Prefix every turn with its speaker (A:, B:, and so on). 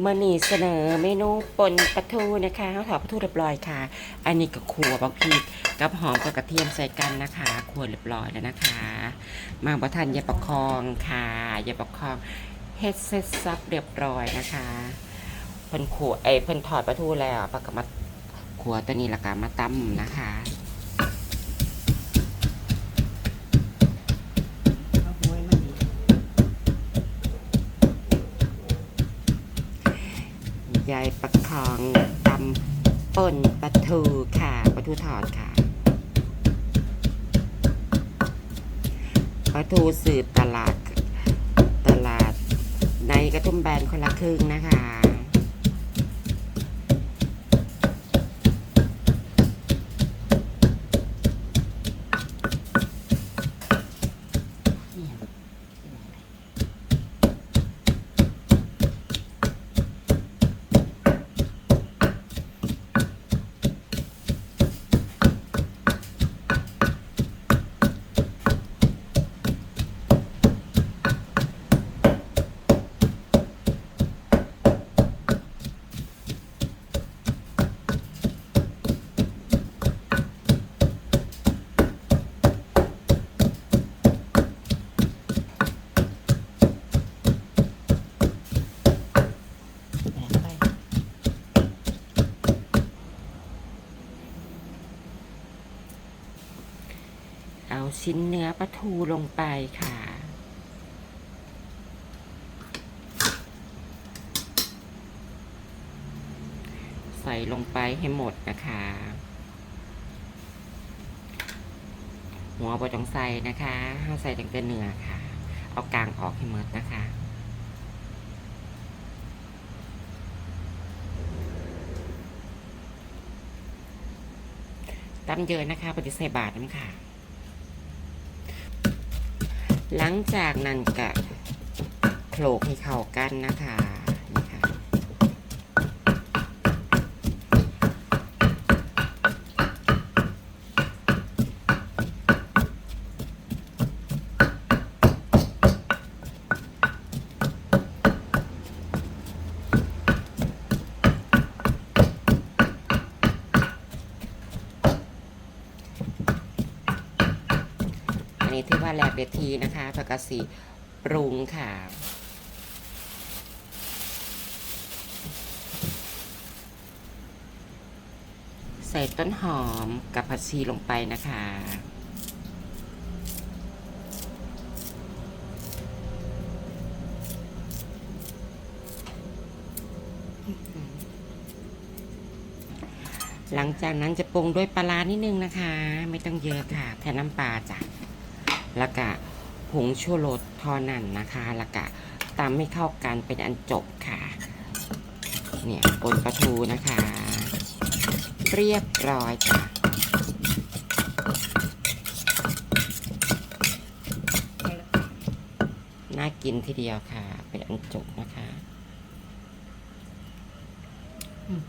A: เมื่อนี้เสนอเมนูปนปลาทูนะคะข้าวถอดปลาทูเรียบร้อยค่ะ อันนี้ก็ขัวบักพริกกับหอมกับกระเทียมใส่กันนะคะขัวเรียบร้อยแล้วนะคะ มาประทันยาประคองค่ะยาประคองเฮ็ดเสร็จซับเรียบร้อยนะคะเพิ่นขัวเอเพิ่นถอดปลาทูแล้วปลากมาขัวตัวนี้ละกามาตั้มนะคะ
B: เอาหวยมันดี
A: ยายประคองตำป่นปลาทูค่ะปลาทูทอดค่ะปลาทูสืบตลาดตลาดในกระทุ่มแบนคนละครึ่งนะคะ ชิ้นเนื้อปลาทูลงไปค่ะ ใส่ลงไปให้หมดนะคะ หัวบดต้องใส่นะคะห้าใส่ตั้งแต่เนื้อค่ะ เอากลางออกให้หมดนะคะตั้มเยอะนะคะปฏิเสธบาทน้ำค่ะ หลังจากนั้นก็โขลกให้เข้ากันนะคะนี่ค่ะอั นี้ที่ว่าแลบเวทีนะคะปกติปรุงค่ะใส่ต้นหอมกับผักชีลงไปนะคะ หลังจากนั้นจะปรุงด้วยปลาร้านิดนึงนะคะ ไม่ต้องเยอะค่ะแทนน้ำปลาจ้ะ แล้วก็ผงชูรสทอนั่นนะคะ แล้วก็ตามให้เข้ากันเป็นอันจบค่ะ เนี่ยปนปลาทูนะคะ เรียบร้อยจ้ะน่ากินทีเดียวค่ะ เป็นอันจบนะคะ
B: อืม